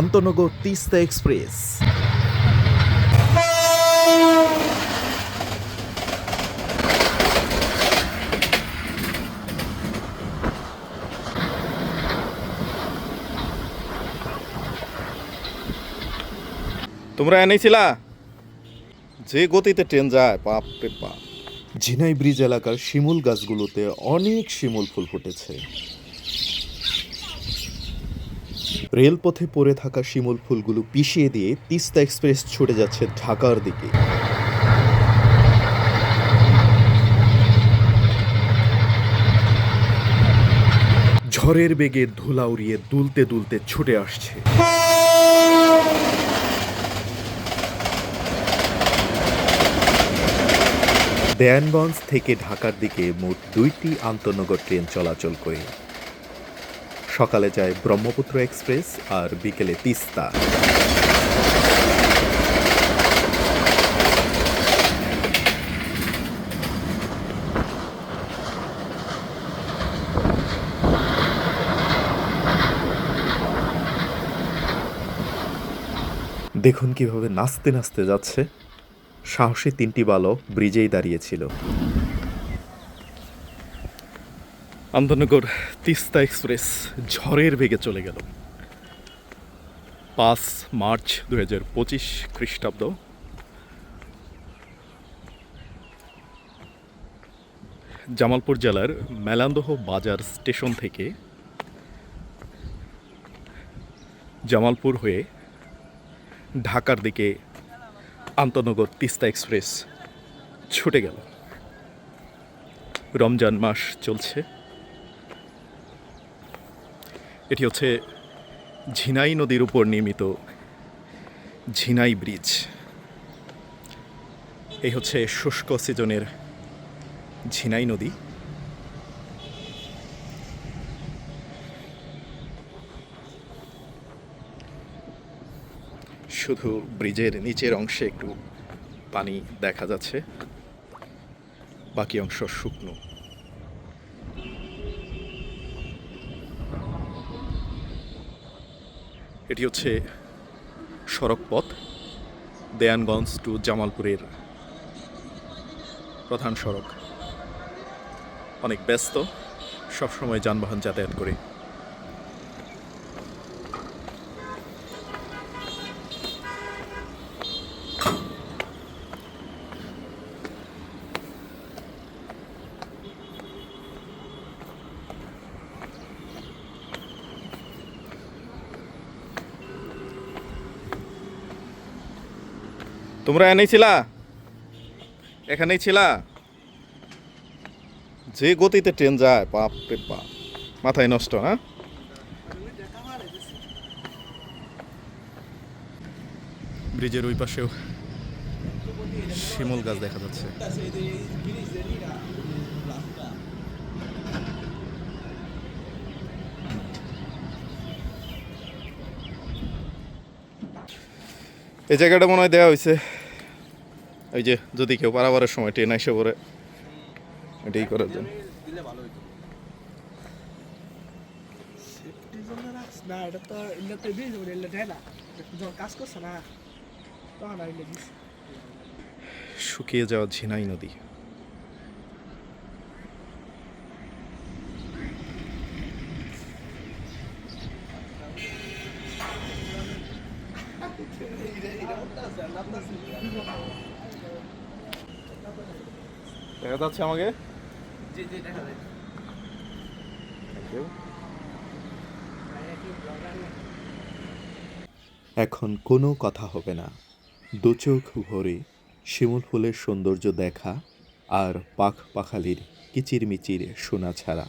আন্তনগর Teesta express. তোমরা এনেছিলা? যে গতিতে ট্রেন যায় বাপ রে বাপ। ঝিনাই ব্রিজ এলাকার শিমুল গাছগুলোতে অনেক শিমুল ফুল ফুটেছে। রেলপথে পড়ে থাকা শিমুল ফুলগুলো পিষিয়ে দিয়ে তিস্তা এক্সপ্রেস ছুটে যাচ্ছে ঢাকার দিকে। ঝড়ের বেগে ধুলা উড়িয়ে দুলতে দুলতে ছুটে আসছে। দেয়ানগঞ্জ থেকে ঢাকার দিকে মোট দুইটি আন্তনগর ট্রেন চলাচল করে। সকালে যায় ব্রহ্মপুত্র এক্সপ্রেস আর বিকেলে তিস্তা। দেখুন কীভাবে নাচতে নাচতে যাচ্ছে। সাহসী তিনটি বালক ব্রিজেই দাঁড়িয়েছিল আন্তনগর তিস্তা এক্সপ্রেস ঝড়ের বেগে চলে গেল। পাঁচ মার্চ দু হাজার পঁচিশ খ্রিস্টাব্দ। জামালপুর জেলার মেলান্দহ বাজার স্টেশন থেকে জামালপুর হয়ে ঢাকার দিকে আন্তনগর তিস্তা এক্সপ্রেস ছুটে গেল। রমজান মাস চলছে। এটি হচ্ছে ঝিনাই নদীর উপর নির্মিত ঝিনাই ব্রিজ। এই হচ্ছে শুষ্ক সিজনের ঝিনাই নদী। শুধু ব্রিজের নিচের অংশে একটু পানি দেখা যাচ্ছে, বাকি অংশ শুকনো। এটি হচ্ছে সড়ক পথ দেয়ানগঞ্জ টু জামালপুরের প্রধান সড়ক। অনেক ব্যস্ত, সবসময় যানবাহন যাতায়াত করে। তোমরা এনেই এনেছিলা এখানেই ছিলা? যে গতিতে ট্রেন যায় বাপ রে বাপ, মাথায় নষ্ট হ্যাঁ? ব্রিজের ওই পাশেও শিমুল গাছ দেখা যাচ্ছে। এই জায়গাটা মনে হয় দেওয়া হয়েছে। ওই যে যদি কেউ পারাবারের সময় ট্রেন এসে পড়ে এটাই করার জন্য। সেফটির জন্য রাখছ না এটা তো এলে দিয়ে যাব এলে না। যখন কাজ করছে না তখন আর এলে শুকিয়ে যাওয়া ঝিনাই নদী। দেখা যাচ্ছে আমাকে? জি জি দেখা যায়। এখন কোনো কথা হবে না। দু চোখ ভরে শিমুল ফুলের সৌন্দর্য দেখা আর পাখ পাখালির কিচিরমিচির শোনা ছাড়া।